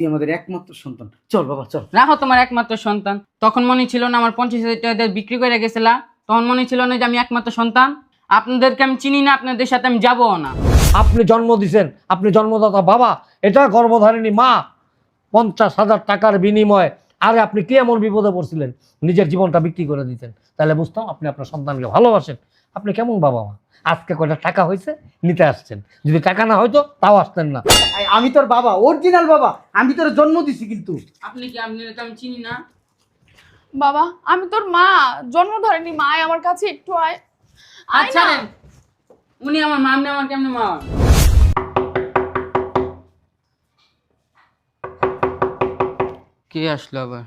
তুই আমাদের একমাত্র সন্তান। চল বাবা চল। রাখো তোমার একমাত্র সন্তান। তখন মনে ছিল না আমার পঞ্চাশ হাজার টাকা দিয়ে বিক্রি করে গেছিলা তখন মনে ছিল না যে আমি একমাত্র সন্তান। আপনাদেরকে আমি চিনি না আপনাদের সাথে আমি যাব না। আপনি জন্ম দিছেন আপনি জন্মদাতা বাবা। এটা গর্ভধারিণী মা। পঞ্চাশ হাজার টাকার বিনিময়ে। আরে আপনি কি এমন বিপদে পড়ছিলেন? নিজের জীবনটা বিক্রি করে দিতেন। তাহলে বুঝতাম আপনি আপনার সন্তানকে ভালোবাসেন। আপনি কেমন বাবা মা? আজকে কটা টাকা হয়েছে নিতে আসছেন। যদি টাকা না হয়তো তাও আসতেন না। আমি তোর বাবা অরিজিনাল বাবা। আমি তোর জন্ম দিছি কিন্তু। আপনি কি আপনাদেরকে আমি চিনি না? বাবা আমি তোর মা। জন্ম ধরেনি মা আমার কাছে একটু আয়। আচ্ছা। উনি আমার মা আপনি আমার কেমন মা? কে আসলো আবার?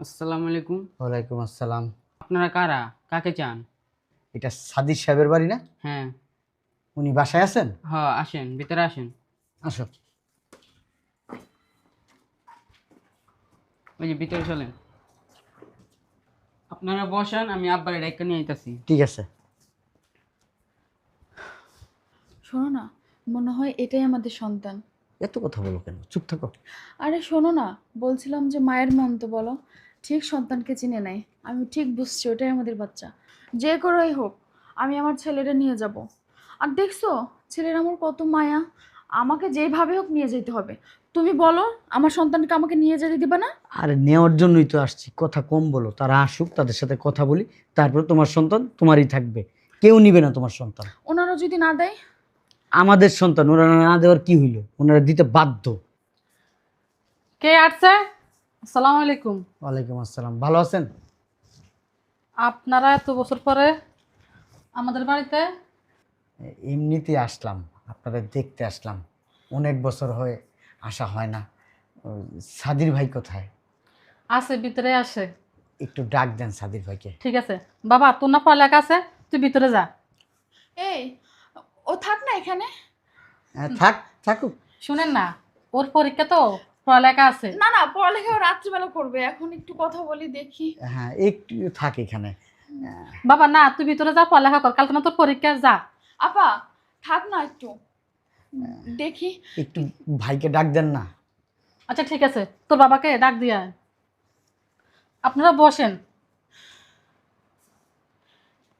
আসসালামু আলাইকুম। ওয়ালাইকুম আসসালাম। আপনারা কারা? কাকে চান? এটা সাদির সাহেবের বাড়ি না? হ্যাঁ। উনি বাসায় আছেন? হ্যাঁ আসেন ভিতরে আসেন। আসো। ওই যে ভিতরে চলেন। আপনারা বসেন আমি আব্বারে ডাইকা নিয়ে আইতাছি। ঠিক আছে। শোনো না মনে হয় এটাই আমাদের সন্তান। এত কথা বলো কেন? চুপ থাকো। আরে শোনো না বলছিলাম যে মায়ের মন তো বলো। ঠিক সন্তানকে চিনে নেয়। আমি ঠিক বুঝছি ওটাই আমাদের বাচ্চা। যে করেই হোক আমি আমার ছেলেটা নিয়ে যাব। আর দেখছ ছেলের আমার কত মায়া। আমাকে যেভাবে হোক নিয়ে যেতে হবে। তুমি বলো আমার সন্তানকে আমাকে নিয়ে যেতে দিবে না? আরে নেওয়ার জন্যই তো আসছি। কথা কম বলো। তারা আসুক তাদের সাথে কথা বলি। তারপর তোমার সন্তান তোমারই থাকবে। কেউ নিবে না তোমার সন্তান। ওনারা যদি না দেয়? আমাদের সন্তান ওনারা না দেওয়ার কি হইল? ওনারা দিতে বাধ্য। কে আসছে? আসসালামু আলাইকুম। ওয়ালাইকুম আসসালাম। ভালো আছেন? আপনারা এত বছর পরে আমাদের বাড়িতে? এমনিতেই আসলাম আপনাদের দেখতে আসলাম। অনেক বছর হয়ে আসা হয় না। সাদির ভাই কোথায়? আছে ভিতরে আসে একটু ডাক দেন সাদির ভাইকে। ঠিক আছে। বাবা তোর না পড়ালেখা আছে? তুই ভিতরে যা। এই ও থাক না এখানে? হ্যাঁ, থাক থাকুক। শুনেন না ওর পরীক্ষা তো? পড়ালেখা আছে? না না পড়ালেখা রাত্রিবেলা করবে। এখন একটু কথা বলি দেখি। হ্যাঁ একটু থাক এখানে। বাবা না তুই ভিতরে যা পড়ালেখা কর। কালকে না তোর পরীক্ষা যা। আপা থাক না একটু। দেখি। একটু ভাইকে ডাক দেন না। আচ্ছা ঠিক আছে। তোর বাবাকে ডাক দিয়া আয়। আপনারা বসেন।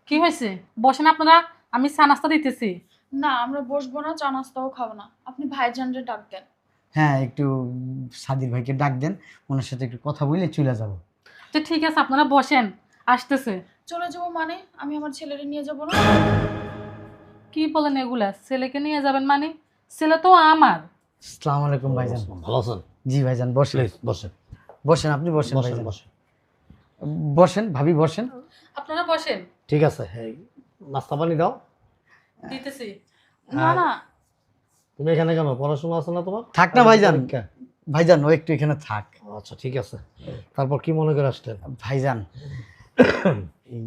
কি হয়েছে? বসেন আপনারা আমি চা নাস্তা দিতেছি। না আমরা বসবো না চা নাস্তাও খাব না। আপনি ভাইজানরে ডাক দেন। হ্যাঁ একটু সাদির ভাইকে ডাক দেন ওনার সাথে একটু কথা বলে চলে যাব। তো ঠিক আছে আপনারা বসেন আসতেছে। চলে যাব মানে? আমি আমার ছেলেরে নিয়ে যাব না? কি বলেন এগুলা? ছেলেকে নিয়ে যাবেন মানে? ছেলে তো আমার। আসসালামু আলাইকুম ভাইজান। ভালো আছেন? জি ভাইজান বসেন। বসেন। বসেন আপনি বসেন বসেন ভাইজান। বসেন। বসেন ভাবি বসেন। আপনারা বসেন। ঠিক আছে নাস্তা পানি দাও। দিতেছি। না না তুমি এখানে কেন? পড়াশোনা আছে না তোমার? থাক না ভাইজান? ভাইজান ও একটু এখানে থাক। আচ্ছা ঠিক আছে। তারপর কি মনে করে আসলেন? ভাইজান এই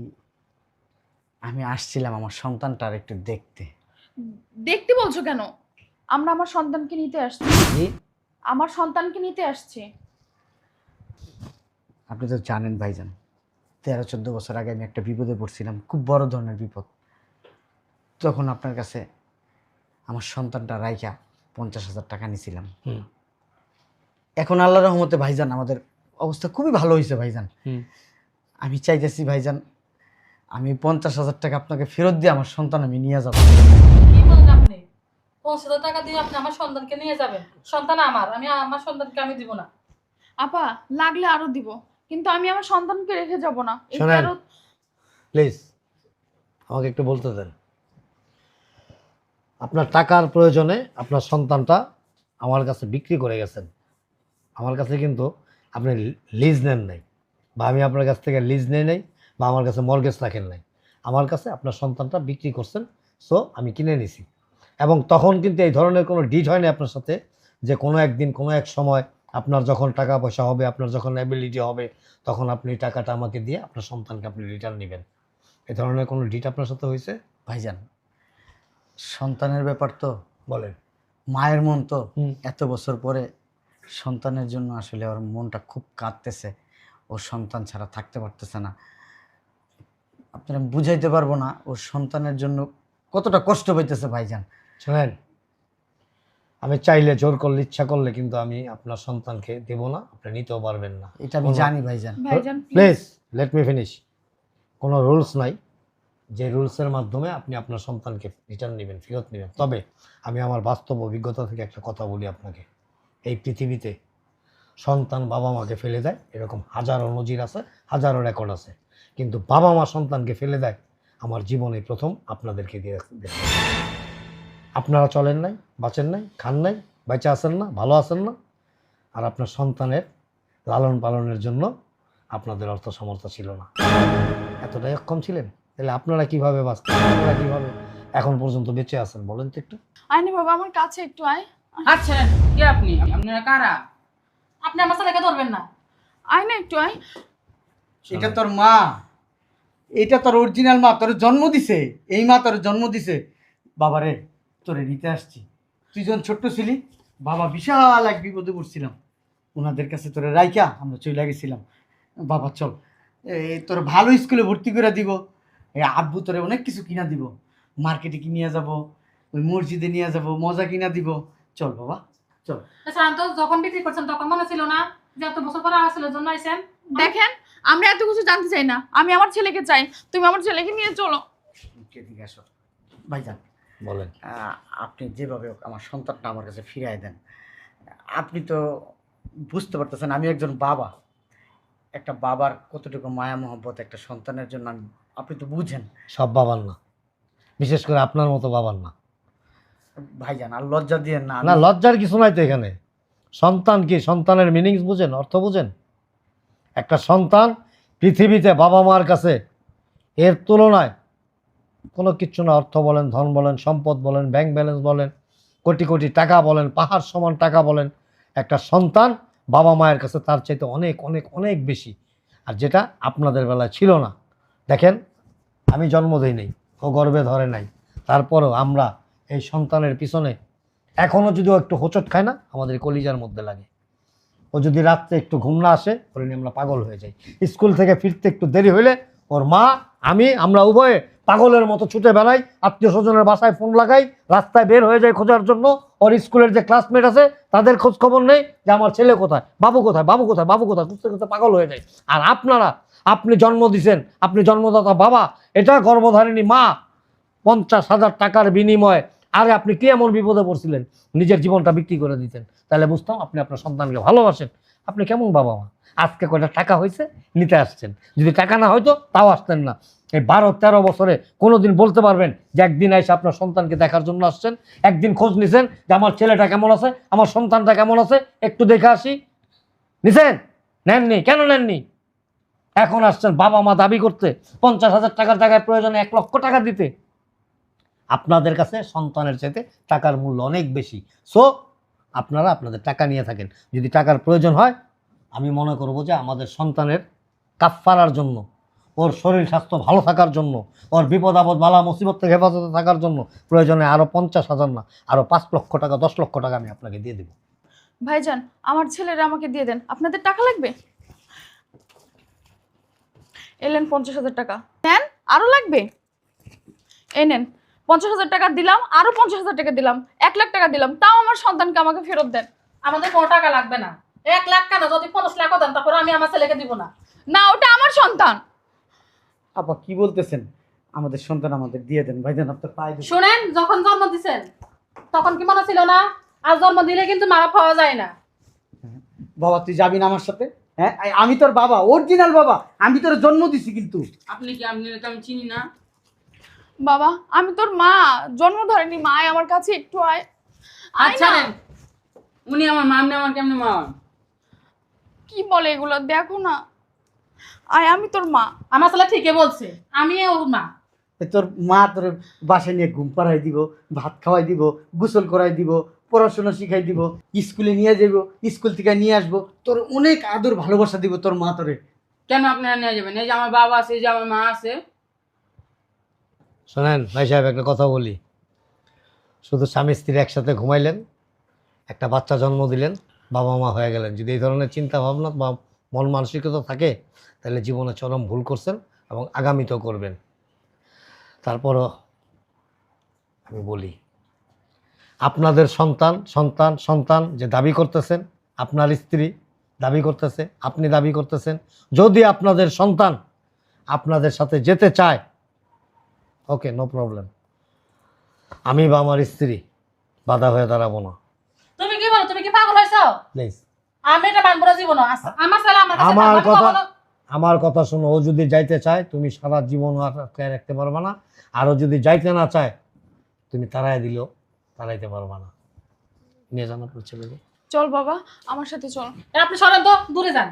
আমি আসছিলাম আমার সন্তানটার একটু দেখতে। দেখতে বলছো কেন? আমরা আমার সন্তানকে নিতে আসছি। আমার সন্তানকে নিতে আসছি। আপনি তো জানেন ভাইজান তেরো চোদ্দ বছর আগে আমি একটা বিপদে পড়ছিলাম খুব বড় ধরনের বিপদ। তখন আপনার কাছে আমার সন্তানটা রাইখা পঞ্চাশ হাজার টাকা নিয়েছিলাম এখন আল্লাহ রহমতে ভাইজান আমাদের অবস্থা খুবই ভালো হয়েছে ভাইজান। হুম। আমি চাইতেছি ভাইজান আমি পঞ্চাশ হাজার টাকা আপনাকে ফেরত দিয়ে আমার সন্তান আমি নিয়ে যাব। পঞ্চাশ হাজার টাকা দিয়ে আপনি আমার সন্তানকে নিয়ে যাবেন? সন্তান আমার আমি আমার সন্তানকে আমি দিব না। আপা লাগলে আরও দিব কিন্তু আমি আমার সন্তানকে রেখে যাব না। শোনেন। প্লিজ আমাকে একটু বলতে দেন। আপনার টাকার প্রয়োজনে আপনার সন্তানটা আমার কাছে বিক্রি করে গেছেন। আমার কাছে কিন্তু আপনি লিজ নেন নাই বা আমি আপনার কাছ থেকে লিজ নেই নাই বা আমার কাছে মর্গেজ রাখেন নাই। আমার কাছে আপনার সন্তানটা বিক্রি করছেন সো আমি কিনে নিছি। এবং তখন কিন্তু এই ধরনের কোনো ডিট হয় হয়নি আপনার সাথে যে কোনো একদিন, কোনো এক সময় আপনার যখন টাকা পয়সা হবে, আপনার যখন অ্যাবিলিটি হবে, তখন আপনি টাকাটা আমাকে দিয়ে আপনার সন্তানকে আপনি রিটার্ন নেবেন। এ ধরনের কোনো ডিট আপনার সাথে হয়েছে? ভাইজান সন্তানের ব্যাপার তো। বলেন। মায়ের মন তো। এত বছর পরে সন্তানের জন্য আসলে ওর মনটা খুব কাঁদতেছে। ও সন্তান ছাড়া থাকতে পারতেছে না। আপনারা বুঝাইতে পারব না ওর সন্তানের জন্য কতটা কষ্ট পাইতেছে ভাইজান। শোনেন আমি চাইলে জোর করলে ইচ্ছা করলে কিন্তু আমি আপনার সন্তানকে দেব না আপনি নিতেও পারবেন না। এটা আমি জানি ভাইজান। প্লিজ লেট মি ফিনিশ কোনো রুলস নাই। যে রুলসের মাধ্যমে আপনি আপনার সন্তানকে রিটার্ন নেবেন, ফেরত নেবেন। তবে আমি আমার বাস্তব অভিজ্ঞতা থেকে একটা কথা বলি আপনাকে। এই পৃথিবীতে সন্তান বাবা মাকে ফেলে দেয়, এরকম হাজারো নজির আছে, হাজারো রেকর্ড আছে। কিন্তু বাবা মা সন্তানকে ফেলে দেয়, আমার জীবনে প্রথম আপনাদেরকে দিয়ে আপনারা চলেন নাই, বাঁচেন নাই, খান নাই, বেঁচে আসেন না, ভালো আছেন না, আর আপনার সন্তানের লালন পালনের জন্য আপনাদের অর্থ সামর্থ্য ছিল না। এতটাই অক্ষম ছিলেন? তাহলে আপনারা কীভাবে বাঁচতেন আপনারা কীভাবে এখন পর্যন্ত বেঁচে আছেন? বলেন তো একটু। আয়নি বাবা আমার কাছে একটু আয়। আচ্ছা কে আপনি? আপনারা কারা? আপনি আমার ছেলেকে ধরবেন না। আয় না একটু আয়। এটা তোর মা। এটা তোর অরিজিনাল মা। তোর জন্ম দিছে। এই মা তোর জন্ম দিছে। বাবারে তোরে নিতে আসছি। তুই যখন ছোট্ট ছিলি বাবা বিশাল এক বিপদে পড়ছিলাম। ওনাদের কাছে তোরে রাইকা আমরা চলে গেছিলাম। বাবা চল। এই তোর ভালো স্কুলে ভর্তি করে দিব। আব্বু তোরে অনেক কিছু কিনা দিব। মার্কেটে কি নিয়ে যাব? ওই মসজিদে নিয়ে যাব মজা কিনা দিব। চল বাবা চল। স্যার তো যখন বিক্রি করছেন তখন মনে ছিল না যে এত বছর পরে ছেলের জন্য আইসেন দেখেন আমরা এত কিছু জানতে চাই না। আমি আমার ছেলেকে চাই তুমি আমার ছেলেকে নিয়ে চলো। এদিকে আসো? ভাইজান বলেন। আপনি যেভাবে হোক আমার সন্তানটা আমার কাছে ফিরিয়ে দেন। আপনি তো বুঝতে পারতেছেন আমি একজন বাবা। একটা বাবার কতটুকু মায়া মহব্বত একটা সন্তানের জন্য আমি আপনি তো বুঝেন। সব বাবার না। বিশেষ করে আপনার মতো বাবার না। ভাইজান আর লজ্জা দিয়ে না না লজ্জার কিছু নাই তো এখানে। সন্তান কি সন্তানের মিনিংস বুঝেন? অর্থ বুঝেন? একটা সন্তান পৃথিবীতে বাবা মার কাছে এর তুলনায় কোনো কিচ্ছু না অর্থ বলেন ধন বলেন সম্পদ বলেন ব্যাংক ব্যালেন্স বলেন কোটি কোটি টাকা বলেন পাহাড় সমান টাকা বলেন একটা সন্তান বাবা মায়ের কাছে তার চাইতে অনেক অনেক অনেক বেশি। আর যেটা আপনাদের বেলায় ছিল না। দেখেন আমি জন্ম দিই নেই, ও গর্বে ধরে নাই। তারপরেও আমরা এই সন্তানের পিছনে এখনও যদি ও একটু হোঁচট খায় না, আমাদের কলিজার মধ্যে লাগে। ও যদি রাত্রে একটু ঘুম না আসে, ওর নিয়ে আমরা পাগল হয়ে যাই। স্কুল থেকে ফিরতে একটু দেরি হইলে ওর মা, আমি, আমরা উভয়ে পাগলের মতো ছুটে বেড়াই, আত্মীয় স্বজনের বাসায় ফোন লাগাই, রাস্তায় বের হয়ে যায় খোঁজার জন্য। ওর স্কুলের যে ক্লাসমেট আছে, তাদের খোঁজ খবর নেই যে আমার ছেলে কোথায়, বাবু কোথায় বাবু কোথায় বাবু কোথায়, খুঁজতে খুঁজতে পাগল হয়ে যায় আর আপনারা আপনি জন্ম দিছেন, আপনি জন্মদাতা বাবা, এটা গর্ভধারিণী মা, পঞ্চাশ হাজার টাকার বিনিময়ে। আরে আপনি কি এমন বিপদে পড়ছিলেন? নিজের জীবনটা বিক্রি করে দিতেন। তাহলে বুঝতাম আপনি আপনার সন্তানকে ভালোবাসেন। আপনি কেমন বাবা মা? আজকে কয়টা টাকা হয়েছে? নিতে আসছেন। যদি টাকা না হয়তো তাও আসতেন না। এই বারো, তেরো বছরে কোনোদিন বলতে পারবেন যে একদিন এসে আপনার সন্তানকে দেখার জন্য আসছেন। একদিন খোঁজ নিছেন যে আমার ছেলেটা কেমন আছে, আমার সন্তানটা কেমন আছে, একটু দেখে আসি। নিছেন? নেননি? কেন নেননি? এখন আসছেন বাবা মা দাবি করতে, পঞ্চাশ হাজার টাকার জায়গায় প্রয়োজনে এক লক্ষ টাকা দিতে। আপনাদের কাছে সন্তানের চাইতে টাকার মূল্য অনেক বেশি। সো আপনারা আপনাদের টাকা নিয়ে থাকেন। যদি টাকার প্রয়োজন হয়, আমি মনে করব যে আমাদের সন্তানের কাফফারার জন্য, ওর শরীর স্বাস্থ্য ভালো থাকার জন্য, ওর বিপদ আপদ বালা মুসিবত থেকে হেফাজতে থাকার জন্য প্রয়োজনে আরও পঞ্চাশ হাজার না আরও পাঁচ লক্ষ টাকা, দশ লক্ষ টাকা আমি আপনাকে দিয়ে দেবো। ভাইজান, আমার ছেলেরা আমাকে দিয়ে দেন। আপনাদের টাকা লাগবে? এলেন পঞ্চাশ হাজার টাকা। নেন আরও লাগবে। এই নেন পঞ্চাশ হাজার টাকা দিলাম আরও পঞ্চাশ হাজার টাকা দিলাম এক লাখ টাকা দিলাম তাও আমার সন্তানকে আমাকে ফেরত দেন। আমাদের কোনো টাকা লাগবে না। এক লাখ কেন? যদি পঞ্চাশ লাখও দেন তারপরে আমি আমার ছেলেকে দিব না। না ওটা আমার সন্তান। আপা কি বলতেছেন? আমাদের সন্তান আমাদের দিয়ে দেন। ভাইজান আপনার পায়ে। শুনেন যখন জন্ম দিছেন তখন কি মনে ছিল না? আর জন্ম দিলে কিন্তু মা বাপ পাওয়া যায় না। বাবা তুই যাবি না আমার সাথে? হ্যাঁ? আমি তোর বাবা অরিজিনাল বাবা। আমি তোর জন্ম দিছি কিন্তু। আপনি কি আপনি আমি চিনি না? বাবা আমি তোর মা। জন্ম ধরেনি মা আমার কাছে একটু আয়। আচ্ছা উনি আমার মা আপনি আমার কেমনে মা কি বলে এগুলো? দেখো না। আয় আমি তোর মা। আমার ছেলে ঠিকই বলছে। আমি ওর মা। তোর মা তোর বাসায় নিয়ে ঘুম পাড়াই দিব ভাত খাওয়াই দিব গোসল করাই দিব পড়াশোনা শিখাই দিব স্কুলে নিয়ে যাব স্কুল থেকে নিয়ে আসব। তোর অনেক আদর ভালোবাসা দিব তোর মা তোরে। কেন আপনারা নিয়ে যাবেন? এই যে আমার বাবা আছে এই যে আমার মা আছে। শোনেন ভাই সাহেব একটা কথা বলি। শুধু স্বামী স্ত্রী একসাথে ঘুমাইলেন একটা বাচ্চা জন্ম দিলেন বাবা মা হয়ে গেলেন। যদি এই ধরনের চিন্তা ভাবনা বা মন মানসিকতা থাকে তাহলে জীবনে চরম ভুল করছেন এবং আগামীতেও করবেন। তারপরও আমি বলি আপনাদের সন্তান সন্তান সন্তান যে দাবি করতেছেন আপনার স্ত্রী দাবি করতেছে আপনি দাবি করতেছেন যদি আপনাদের সন্তান আপনাদের সাথে যেতে চায় ওকে নো প্রবলেম আমি বা আমার স্ত্রী বাধা হয়ে দাঁড়াবো না তুমি কি বলো তুমি কি পাগল হয়েছো প্লিজ আমি এটা মানবো না জীবন আমার ছেলে আমার আমার কথা আমার কথা শোনো ও যদি যাইতে চায় তুমি সারা জীবন আর আটকায় রাখতে পারবে না আর ও যদি যাইতে না চায় তুমি তারাই দিলেও তারাইতে পারবে না। নিয়ে জানা পড়ছে ছেলেকে। চল বাবা আমার সাথে চল। আপনি সরেন তো দূরে যান।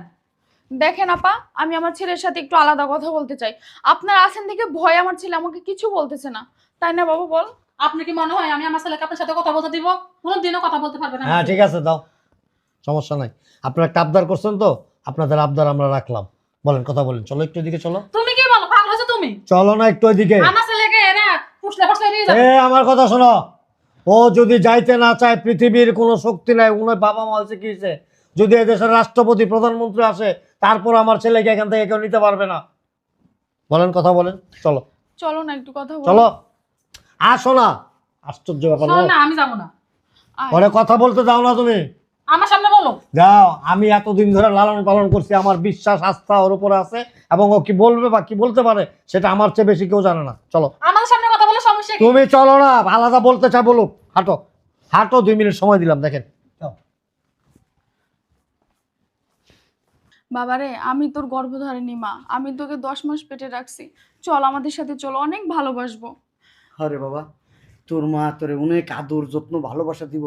দেখেন আপা আমি আমার ছেলের সাথে একটু আলাদা কথা বলতে চাই। আপনার আছেন থেকে ভয় আমার ছেলে আমাকে কিছু বলতেছে না। তাই না বাবা বল। আপনি কি মনে হয় আমি আমার ছেলেকে আপনার সাথে কথা বলতে দিব? কোনোদিনও কথা বলতে পারবে না হ্যাঁ ঠিক আছে দাও। সমস্যা নাই। আপনারা একটা আবদার করছেন তো আপনাদের আবদার আমরা রাখলাম। বলেন কথা বলেন। চলো একটু এদিকে চলো। তুমি কি বলো? পাগল হয়েছো তুমি? চলো না একটু ওইদিকে আমার ছেলেকে এরা ফুসলে ফুসলে নিয়ে যাবে। এ আমার কথা শোনো। ও যদি যাইতে না চায় পৃথিবীর কোনো শক্তি নাই। ওনার বাবা মা হয়েছে? যদি এদেশের রাষ্ট্রপতি প্রধানমন্ত্রী আসে তারপর আমার ছেলেকে এখান থেকে কেউ নিতে পারবে না। বলেন কথা বলেন। চলো। চলো না একটু কথা চলো। আসো না আশ্চর্য ব্যাপার না আমি যাব না। পরে কথা বলতে দাও না তুমি। আমার সামনে বলো। যাও আমি এতদিন ধরে লালন পালন করছি আমার বিশ্বাস আস্থা ওর উপরে আছে এবং ও কি বলবে বা কি বলতে পারে সেটা আমার চেয়ে বেশি কেউ জানে না। চলো। আমাদের সামনে কথা বলে সমস্যা কি তুমি চলো না আলাদা বলতে চাই বলো হাঁটো। হাঁটো দুই মিনিট সময় দিলাম দেখেন। বাবারে আমি তোর গর্ভধারিণী মা। আমি তোকে দশ মাস পেটে রাখছি। চল আমাদের সাথে চলো অনেক ভালোবাসবো। আরে বাবা তোর মা তোরে অনেক আদর যত্ন ভালোবাসা দিব।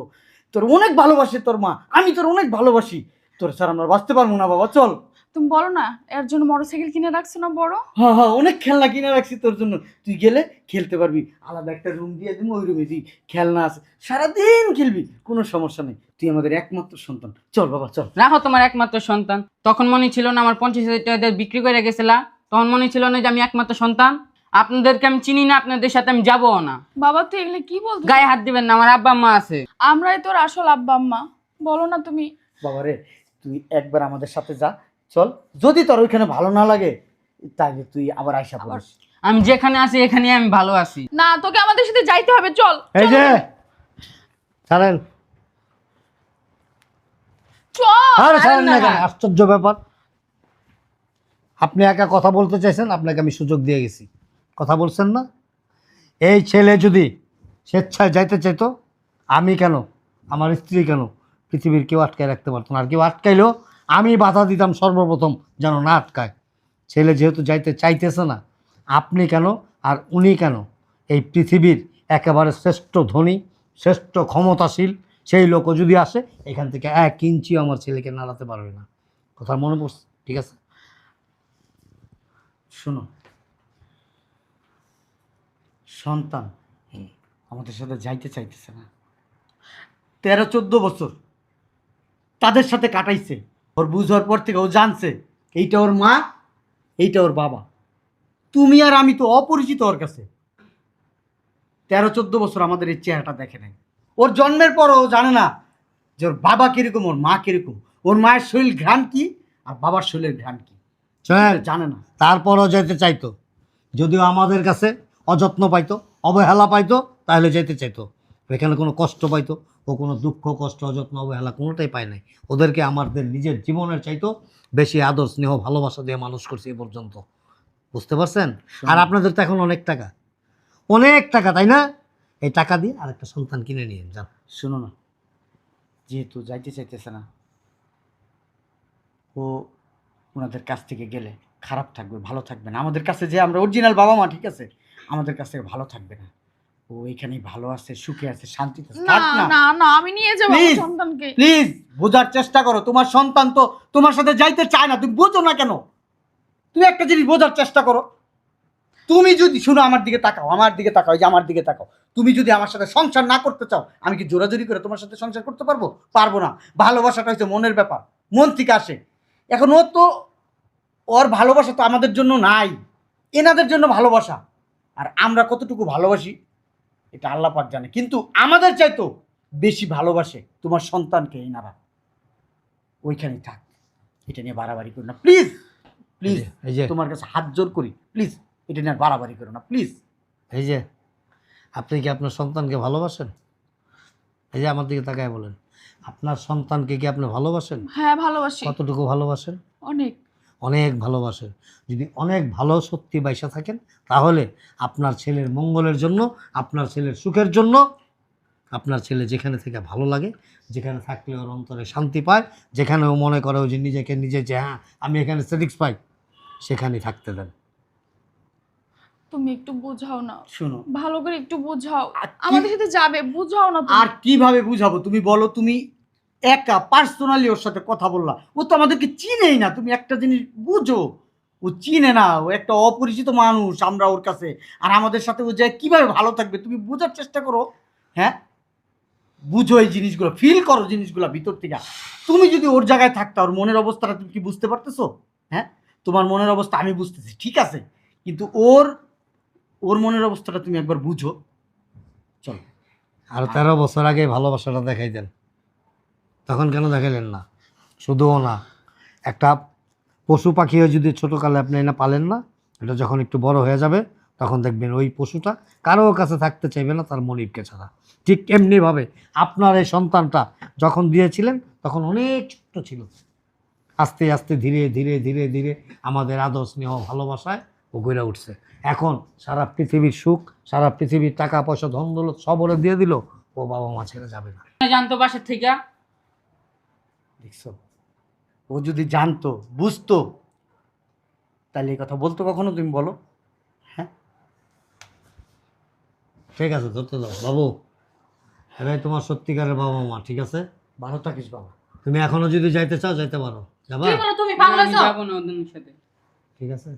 তোর অনেক ভালোবাসে তোর মা। আমি তোর অনেক ভালোবাসি। তোর স্যার আমরা বাঁচতে পারব না বাবা চল। তুমি বলো না এর জন্য মোটরসাইকেল কিনে রাখছো না বড়? হ্যাঁ হ্যাঁ অনেক খেলনা কিনে রাখছি তোর জন্য। তুই গেলে খেলতে পারবি। আলাদা একটা রুম দিয়ে দিব ওই রুমে তুই খেলনা আছে সারাদিন খেলবি কোনো সমস্যা নেই। তুই আমাদের একমাত্র সন্তান। চল বাবা চল। রাখো তোমার একমাত্র সন্তান। তখন মনে ছিল না আমার পঞ্চাশ হাজার টাকা দিয়ে বিক্রি করে গেছিলা তখন মনে ছিল না যে আমি একমাত্র সন্তান। আপনাদেরকে আমি চিনি না আপনাদের সাথে আমি যাব না। বাবা তুই এগুলো কি বলতো গায়ে হাত দিবেন না আমার আব্বা মা আছে। আমরাই তোর আসল আব্বা আম্মা। বলো না তুমি। বাবা রে তুই একবার আমাদের সাথে যা চল যদি তোর ওইখানে ভালো না লাগে তাহলে তুই আবার আয়সা পড়িস। আমি যেখানে আছি এখানে আমি ভালো আছি। না তোকে আমাদের সাথে যাইতে হবে চল এই যে ছাড়েন। চল। আরে ছাড়েন না না। কেন? আশ্চর্য ব্যাপার। আপনি একা কথা বলতে চাইছেন আপনাকে আমি সুযোগ দিয়ে গেছি। কথা বলছেন না? এই ছেলে যদি স্বেচ্ছায় যাইতে চাইতো আমি কেন? আমার স্ত্রী কেন? পৃথিবীর কেউ আটকায় রাখতে পারতো না। আর কেউ আটকাইলেও আমি বাধা দিতাম সর্বপ্রথম যেন না আটকায়। ছেলে যেহেতু যাইতে চাইতেছে না, আপনি কেন আর উনি কেন? এই পৃথিবীর একেবারে শ্রেষ্ঠ ধনী, শ্রেষ্ঠ ক্ষমতাশীল, সেই লোকও যদি আসে, এখান থেকে এক ইঞ্চিও আমার ছেলেকে নাড়াতে পারবে না। কথা মনে পড়ছে? ঠিক আছে? শোনো। সন্তান আমাদের সাথে যাইতে চাইতেছে না। তেরো, চোদ্দ বছর তাদের সাথে কাটাইছে। ওর বুঝ হওয়ার পর থেকে ও জানছে এইটা ওর মা এইটা ওর বাবা। তুমি আর আমি তো অপরিচিত ওর কাছে। তেরো চোদ্দ বছর আমাদের এই চেহারাটা দেখে নাই। ওর জন্মের পর ও জানে না যে ওর বাবা কীরকম ওর মা কীরকম। ওর মায়ের শরীর ঘ্রাণ কি আর বাবার শরীরের ঘ্রাণ কি? জানে না। তারপরও যেতে চাইতো। যদিও আমাদের কাছে অযত্ন পাইতো অবহেলা পাইতো তাহলে যেতে চাইতো। এখানে কোনো কষ্ট পাইতো ও কোনো দুঃখ কষ্ট অযত্ন অবহেলা কোনোটাই পায় নাই। ওদেরকে আমাদের নিজের জীবনের চাইতো বেশি আদর স্নেহ ভালোবাসা দিয়ে মানুষ করছে এ পর্যন্ত। বুঝতে পারছেন? আর আপনাদের তো এখন অনেক টাকা। অনেক টাকা তাই না? এই টাকা দিয়ে আরেকটা সন্তান কিনে নিয়ে যান। শুনো না। যেহেতু যাইতে চাইতেছে না ও ওনাদের কাছ থেকে গেলে খারাপ থাকবে ভালো থাকবে না। আমাদের কাছে যে আমরা অরিজিনাল বাবা মা ঠিক আছে? আমাদের কাছ থেকে ভালো থাকবে না। ও এখানেই ভালো আছে সুখে আছে শান্তিতে আছে। না থাক না। না না আমি নিয়ে যাব আমার Please. সন্তানকে। প্লিজ বোঝার চেষ্টা করো। তোমার সন্তান তো তোমার সাথে যাইতে চায় না তুমি বোঝো না কেন? তুমি একটা জিনিস বোঝার চেষ্টা করো। তুমি যদি শুনো আমার দিকে তাকাও আমার দিকে তাকাও এই যে আমার দিকে তাকাও। তুমি যদি আমার সাথে সংসার না করতে চাও আমি কি জোরাজোরি করে তোমার সাথে সংসার করতে পারব? পারব না। ভালোবাসাটা হচ্ছে মনের ব্যাপার মন থেকে আসে। এখন ও তো ওর ভালোবাসা তো আমাদের জন্য নাই। এনাদের জন্য ভালোবাসা। আর আমরা কতটুকু ভালোবাসি? এটা আল্লাহ পাক জানে। কিন্তু আমাদের চাইতো বেশি ভালোবাসে তোমার সন্তানকে এনারা ওইখানে থাক। এটা নিয়ে বাড়াবাড়ি করো না। প্লিজ প্লিজ এই যে। তোমার কাছে হাত জোর করি। প্লিজ এটা নিয়ে আর বাড়াবাড়ি করো না। প্লিজ। এই যে আপনি কি আপনার সন্তানকে ভালোবাসেন? এই যে আমার দিকে তাকায় বলেন। আপনার সন্তানকে কি আপনি ভালোবাসেন? হ্যাঁ ভালোবাসি। কতটুকু ভালোবাসেন? অনেক। অনেক ভালোবাসেন যদি অনেক ভালো সত্যি বাইসা থাকেন তাহলে আপনার ছেলের মঙ্গলের জন্য আপনার ছেলের সুখের জন্য আপনার ছেলে যেখানে থেকে ভালো লাগে যেখানে থাকলে ওর অন্তরে শান্তি পায় যেখানে ও মনে করে ও যে নিজেকে নিজে যে হ্যাঁ আমি এখানে স্যাটিসফাই সেখানেই থাকতে দেন। তুমি একটু বুঝাও না। শোনো। ভালো করে একটু বুঝাও। আমাদের সাথে যাবে বুঝাও না আর কীভাবে বুঝাবো? তুমি বলো তুমি একা পার্সোনালি ওর সাথে কথা বললা। ও তো আমাদেরকে চিনেই না, তুমি একটা জিনিস বুঝো। ও চিনে না, ও একটা অপরিচিত মানুষ আমরা ওর কাছে। আর আমাদের সাথে ও যায় কীভাবে ভালো থাকবে, তুমি বোঝার চেষ্টা করো। হ্যাঁ? বুঝো এই জিনিসগুলো ফিল করো জিনিসগুলো ভিতর থেকে। তুমি যদি ওর জায়গায় থাকতা, ওর মনের অবস্থাটা তুমি কি বুঝতে পারতেছো? হ্যাঁ? তোমার মনের অবস্থা আমি বুঝতেছি, ঠিক আছে? কিন্তু ওর ওর মনের অবস্থাটা তুমি একবার বুঝো। চলো। আর তেরো বছর আগে ভালোবাসাটা দেখাই দেন। তখন কেন দেখাইলেন না? শুধুও না, একটা পশু পাখিও যদি ছোটোকালে আপনি না পালেন না, এটা যখন একটু বড় হয়ে যাবে, তখন দেখবেন ওই পশুটা কারও কাছে থাকতে চাইবে না, তার মনিবকে ছাড়া। ঠিক এমনিভাবে আপনার এই সন্তানটা যখন দিয়েছিলেন, তখন অনেক ছোট্ট ছিল। আস্তে আস্তে ধীরে ধীরে ধীরে ধীরে আমাদের আদর স্নেহ, ভালোবাসায় ও গড়ে উঠছে। এখন সারা পৃথিবীর সুখ, সারা পৃথিবীর টাকা পয়সা ধন দৌলত সব ওরে দিয়ে দিল, ও বাবা মা ছেড়ে যাবে না। জানতো বাসার থেকে দেখছ? ও যদি জানতো বুঝতো তাহলে এই কথা বলতো কখনো তুমি বলো? হ্যাঁ? ঠিক আছে ধরতে দাও। বাবু এরাই তোমার সত্যিকারের বাবা মা ঠিক আছে? ভালো থাকিস বাবা। তুমি এখনও যদি যাইতে চাও যাইতে পারো। যাবা? কি বলো তুমি আমি যাব না ওদের সাথে। ঠিক আছে?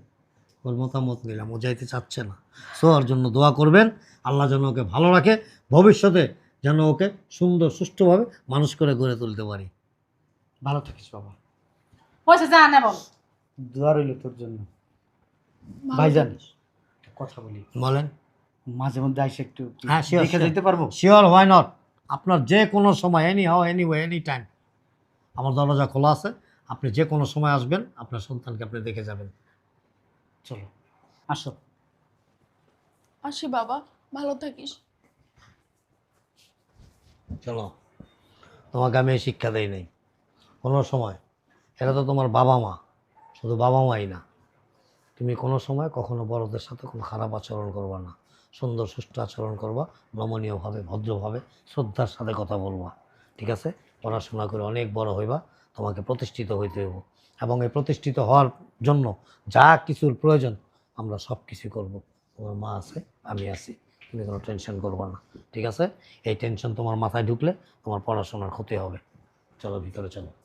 ওর মতামত নিলাম ও যাইতে চাচ্ছে না। সো ওর জন্য দোয়া করবেন। আল্লাহ যেন ওকে ভালো রাখে। ভবিষ্যতে যেন ওকে সুন্দর সুষ্ঠুভাবে মানুষ করে গড়ে তুলতে পারি। ভালো থাকিস বাবা। পয়সা যা নেব দোয়া রইল তোর জন্য। ভাইজান একটা কথা বলি। বলেন। মাঝে মধ্যে আইসে একটু কি হ্যাঁ, sure, দেখে sure. যেতে পারব? শিওর হোয়াই নট আপনার যে কোনো সময় anyhow anyway any time আমার দরজা খোলা আছে। আপনি যে কোনো সময় আসবেন আপনার সন্তানকে আপনি দেখে যাবেন। চলো আসো। আসি বাবা ভালো থাকিস। চলো। তোমাকে আমি এই শিক্ষা দেই নাই। কোনো সময়। এটা তো তোমার বাবা মা। শুধু বাবা মাই না। তুমি কোনো সময় কখনো বড়দের সাথে কোনো খারাপ আচরণ করবা না। সুন্দর, সুষ্ঠু আচরণ করবা। নমনীয়ভাবে, ভদ্রভাবে, শ্রদ্ধার সাথে কথা বলবা। ঠিক আছে? পড়াশোনা করে অনেক বড় হইবা, তোমাকে প্রতিষ্ঠিত হইতে হইব। এবং এই প্রতিষ্ঠিত হওয়ার জন্য যা কিছুর প্রয়োজন, আমরা সব কিছু করব। তোমার মা আছে, আমি আছি। তুমি কোনো টেনশন করবা না। ঠিক আছে? এই টেনশন তোমার মাথায় ঢুকলে তোমার পড়াশোনার ক্ষতি হবে। চলো, ভিতরে চলো।